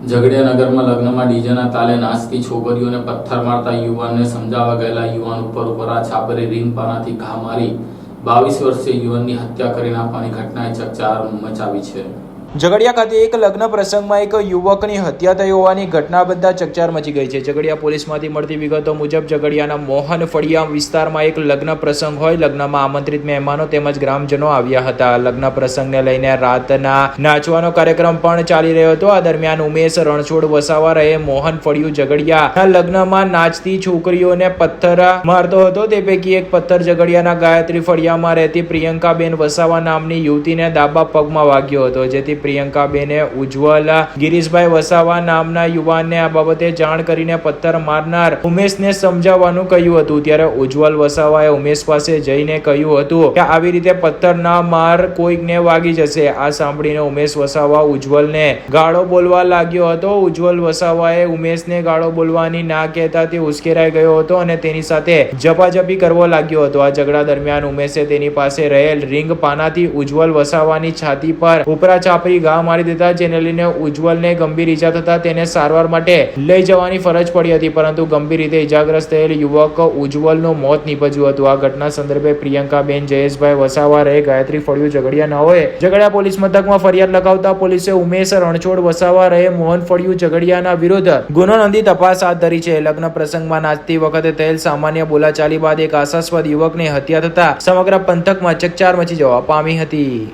ઝઘડિયા નગરમાં લગ્નમાં ડીજેના તાલે નાચતી છોકરીઓને પથ્થર મારતા યુવાનને સમજાવવા ગયેલા યુવાન ઉપર ઉપરા છાપરી રીંગ પાનાથી ઘા મારી બાવીસ વર્ષીય યુવાનની હત્યા કરી નાખવાની ઘટનાએ ચકચાર મચાવી છે. ઝઘડિયા ખાતે એક લગ્ન પ્રસંગમાં એક યુવકની હત્યા થઈ હોવાની ઘટના બધા ચકચાર મચી ગઈ છે. ઝઘડિયા પોલીસમાંથી મળતી વિગતો મુજબ ઝઘડિયાના મોહન ફળિયા વિસ્તારમાં એક લગ્ન પ્રસંગ હોય. લગ્નમાં આમંત્રિત મહેમાનો તેમજ ગ્રામજનો આવ્યા હતા. લગ્ન પ્રસંગને લઈને રાતના નાચવાનો કાર્યક્રમ પણ ચાલી રહ્યો હતો. આ દરમિયાન ઉમેશ રણછોડ વસાવા રહે મોહન ફળિયું ઝઘડિયા લગ્નમાં નાચતી છોકરીઓને પથ્થર મારતો હતો. તે પૈકી એક પથ્થર ઝઘડિયાના ગાયત્રી ફળિયામાં રહેતી પ્રિયંકાબેન વસાવા નામની યુવતીને ડાબા પગમાં વાગ્યો હતો, જેથી પ્રિયંકાબેને ઉજ્જવલ ગિરીશભાઈ વસાવા નામના યુવાનને આ બાબતે જાણ કરીને પથ્થર મારનાર ઉમેશને સમજાવવાનું કહ્યું હતું. ત્યારે ઉજ્જવલ વસાવાએ ઉમેશ પાસે જઈને કહ્યું હતું કે આવી રીતે પથ્થર ના માર કોઈકને વાગી જશે. આ સાંભળીને ઉમેશ વસાવા ઉજ્જવલને ગાળો બોલવા લાગ્યો હતો. ઉજ્જવલ વસાવાએ ઉમેશને ગાળો બોલવાની ના કહેતા તે ઉશ્કેરાઈ ગયો હતો અને તેની સાથે જપાજપી કરવો લાગ્યો હતો. આ ઝઘડા દરમિયાન ઉમેશે તેની પાસે રહેલ રિંગ પાનાથી ઉજ્જવલ વસાવાની છાતી પર ઉપરા છાપરી ઘા મારી દેતા, જેને લઈને ઉજ્જવલને ગંભીર ઈજા થતા, તેને સારવાર માટે લઈ જવાની ફરજ પડી હતી. પરંતુ ગંભીર રીતે ઈજાગ્રસ્ત થયેલ યુવક ઉજ્જવલનું મોત નીપજ્યું હતું. આ ઘટના સંદર્ભે પ્રિયંકાબેન જયેશભાઈ વસાવા રહે ગાયત્રી ફળિયું ઝઘડિયા ન હોય. ઝઘડિયા પોલીસ મથકમાં ફરિયાદ લગાવતા પોલીસે ઉમેશ રણછોડ વસાવા રહે મોહન ફળિયું ઝઘડિયાના વિરુદ્ધ ગુનો નોંધી તપાસ હાથ ધરી છે. લગ્ન પ્રસંગમાં નાચતી વખતે થયેલ સામાન્ય બોલાચાલી બાદ એક આશાસ્પદ યુવકની હત્યા થતા સમગ્ર પંથકમાં ચકચાર મચી જવા પામી હતી.